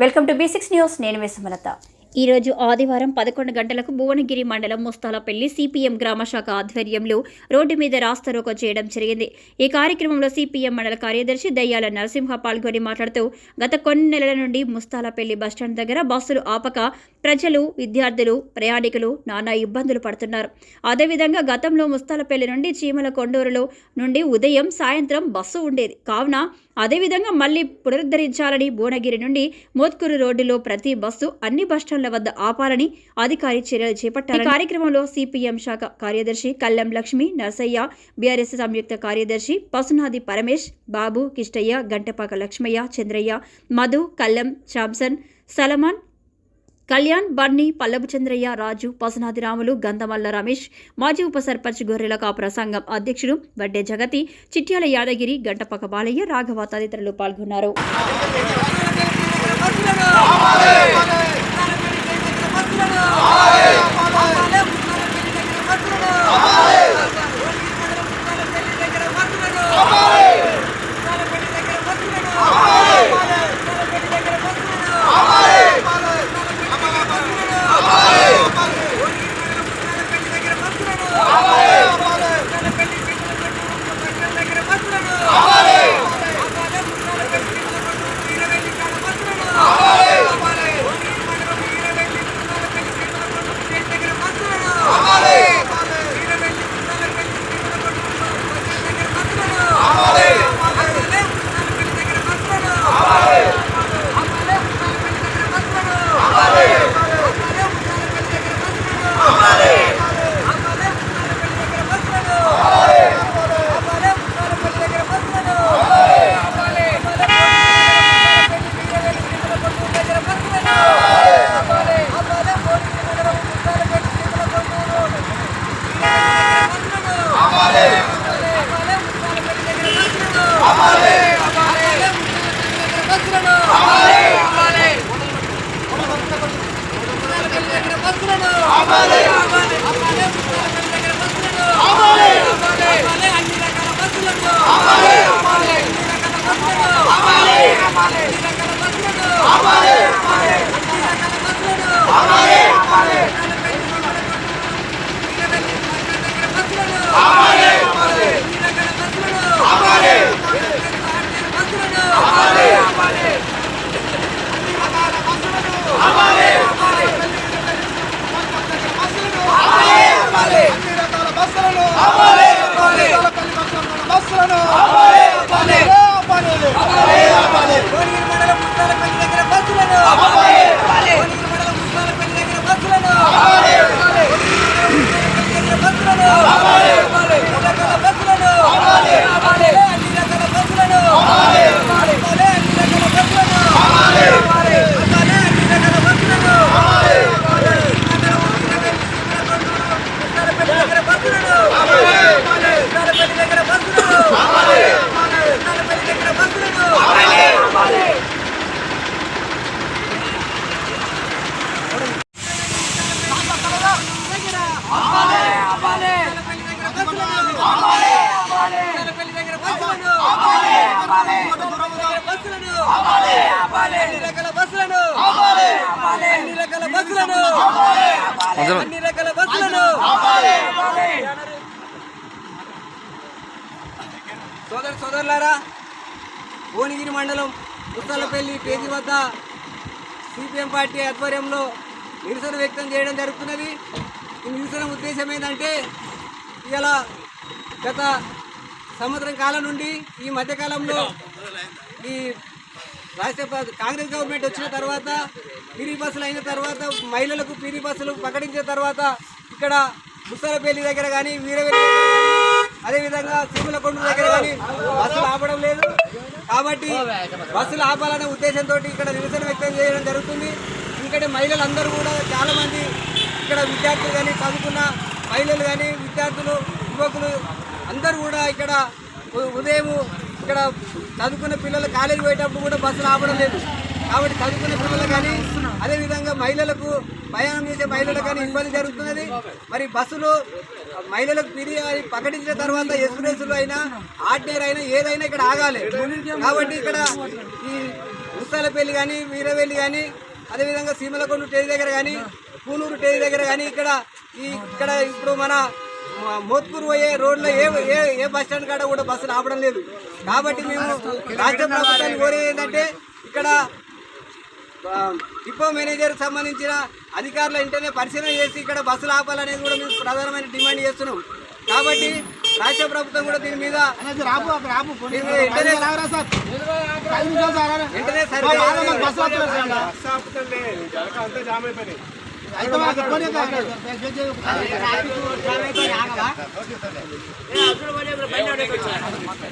Welcome to B six news నేను విసుమలత ఈరోజు ఆదివారం పదకొండు గంటలకు భువనగిరి మండలం ముస్తాలపల్లి సిపిఎం గ్రామ శాఖ ఆధ్వర్యంలో రోడ్డు మీద రాస్తారోకో చేయడం జరిగింది. ఈ కార్యక్రమంలో సిపిఎం మండల కార్యదర్శి దయ్యాల నరసింహ పాల్గొని మాట్లాడుతూ గత కొన్ని నెలల నుండి ముస్తాలపల్లి బస్టాండ్ దగ్గర బస్సులు ఆపక ప్రజలు విద్యార్థులు ప్రయాణికులు నానా ఇబ్బందులు పడుతున్నారు. అదేవిధంగా గతంలో ముస్తాలపల్లి నుండి చీమల కొండూరులో నుండి ఉదయం సాయంత్రం బస్సు ఉండేది. కావున అదేవిధంగా మళ్ళీ పునరుద్ధరించాలని భువనగిరి నుండి మోత్కూరు రోడ్డులో ప్రతి బస్సు అన్ని బస్టాండ్ల వద్ద ఆపాలని అధికారి చర్యలు చేపట్టారు ఈ కార్యక్రమంలో సిపిఎం శాఖ కార్యదర్శి కల్లెం లక్ష్మి నర్సయ్య బీఆర్ఎస్ సంయుక్త కార్యదర్శి పసునాది పరమేష్ బాబు కిష్టయ్య గంటపాక లక్ష్మయ్య చంద్రయ్య మధు కల్లెం శాంసన్ సలమాన్ కళ్యాణ్ బర్ని పల్లపు చంద్రయ్య రాజు పసునాది రాములు గంధమల్ల రమేష్ మాజీ ఉప సర్పంచ్ గొర్రెల కాపుర సంఘం అధ్యక్షుడు వడ్డే జగతి చిట్యాల యాదగిరి గంటపక బాలయ్య రాఘవ తదితరులు పాల్గొన్నారు. అన్ని బస్సులను అన్ని రకాల బస్సులను అన్ని రకాల బస్సులను అన్ని రకాల బస్సులను సోదరు సోదరులారా భువనగిరి మండలం ముస్తాలపల్లి పేజీ వద్ద సిపిఎం పార్టీ ఆధ్వర్యంలో నిరసన వ్యక్తం చేయడం జరుగుతున్నది. ఈ నిరసన ఉద్దేశం ఏంటంటే ఇలా గత సంవత్సరం కాలం నుండి ఈ మధ్యకాలంలో ఈ రాష్ట్ర కాంగ్రెస్ గవర్నమెంట్ వచ్చిన తర్వాత పీరీ బస్సులు అయిన తర్వాత మహిళలకు పీరీ బస్సులు ప్రకటించిన తర్వాత ఇక్కడ ముస్తాలపల్లి దగ్గర కానీ వీరవెల్లి దగ్గర కానీ అదేవిధంగా సీములకొండ దగ్గర కానీ బస్సులు ఆపడం లేదు. కాబట్టి బస్సులు ఆపాలనే ఉద్దేశంతో ఇక్కడ నిరసన వ్యక్తం చేయడం జరుగుతుంది. ఎందుకంటే మహిళలందరూ కూడా చాలామంది ఇక్కడ విద్యార్థులు కానీ చదువుకున్న మహిళలు కానీ విద్యార్థులు యువకులు అందరూ కూడా ఇక్కడ ఉ- ఉదయం ఇక్కడ చదువుకున్న పిల్లలు కాలేజీ పోయేటప్పుడు కూడా బస్సులు ఆపడం లేదు. కాబట్టి చదువుకునే పిల్లలు కానీ అదేవిధంగా మహిళలకు ప్రయాణం చేసే మహిళలకు కానీ ఇబ్బంది జరుగుతున్నది. మరి బస్సులు మహిళలకు ఫిర్యాదు ప్రకటించిన తర్వాత ఎక్స్ప్రెస్లు అయినా ఆర్టీఆర్ అయినా ఏదైనా ఇక్కడ ఆగాలి. కాబట్టి ఇక్కడ ఈ ముస్తాలపల్లి కానీ వీరవెల్లి కానీ అదేవిధంగా సీమలకొండ టేజ్ దగ్గర కానీ కూనూరు టేజ్ దగ్గర కానీ ఇక్కడ ఈ ఇక్కడ ఇప్పుడు మన మోత్కూరు పోయే రోడ్లో ఏ ఏ ఏ బస్ స్టాండ్ కాడ కూడా బస్సులు ఆపడం లేదు. కాబట్టి మేము రాష్ట్ర ప్రభుత్వాన్ని కోరేది ఏంటంటే ఇక్కడ డిపో మేనేజర్ సంబంధించిన అధికారుల వెంటనే పరిశీలన చేసి ఇక్కడ బస్సులు ఆపాలనేది కూడా మేము ప్రధానమైన డిమాండ్ చేస్తున్నాం. కాబట్టి రాష్ట్ర ప్రభుత్వం కూడా దీని మీద వెంటనే సర్వే అయితే మాకు